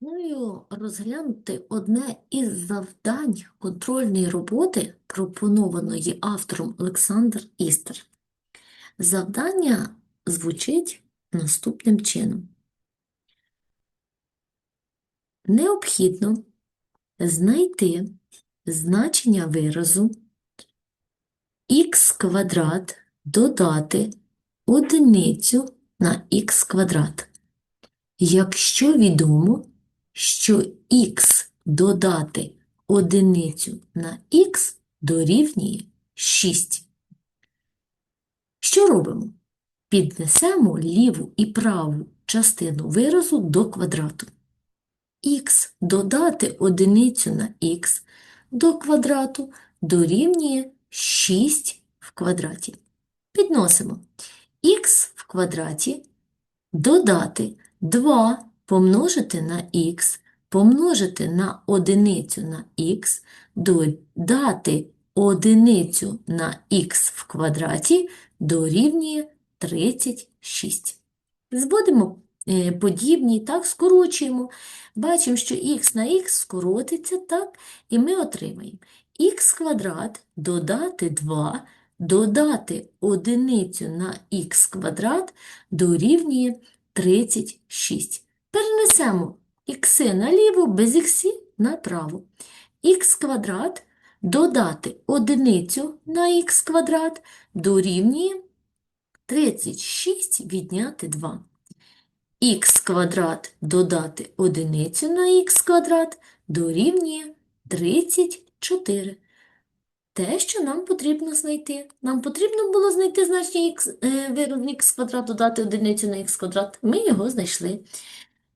Пропоную розглянути одне із завдань контрольної роботи, пропонованої автором Олександр Істер. Завдання звучить наступним чином. Необхідно знайти значення виразу х квадрат додати одиницю на х квадрат. Якщо відомо, що х додати одиницю на х дорівнює 6. Що робимо? Піднесемо ліву і праву частину виразу до квадрату. х додати одиницю на х до квадрату дорівнює 6 в квадраті. Підносимо х в квадраті додати 2 помножити на х, помножити на одиницю на х, додати одиницю на х в квадраті дорівнює 36. Зводимо е, подібні, так, скорочуємо. Бачимо, що х на х скоротиться, так, і ми отримаємо х квадрат додати 2, додати одиницю на х квадрат дорівнює 36. Перенесемо ікси наліво, без іксів направо. х квадрат додати одиницю на х квадрат дорівнює 36 відняти 2. х квадрат додати одиницю на х квадрат дорівнює 34. Те, що нам потрібно знайти. Нам потрібно було знайти значення х, е, виразу х квадрат додати одиницю на х квадрат. Ми його знайшли.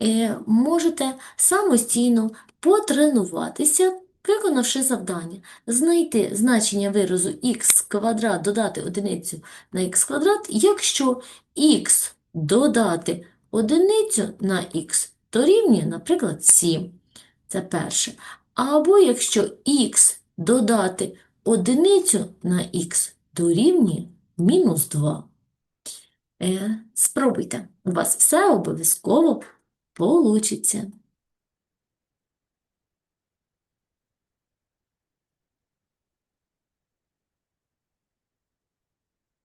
Е, можете самостійно потренуватися, виконавши завдання. Знайти значення виразу х квадрат додати одиницю на х квадрат, якщо х додати одиницю на х дорівнює, наприклад, 7. Це перше. Або якщо х додати одиницю на х дорівнює мінус 2. Е, спробуйте, у вас все обов'язково получиться.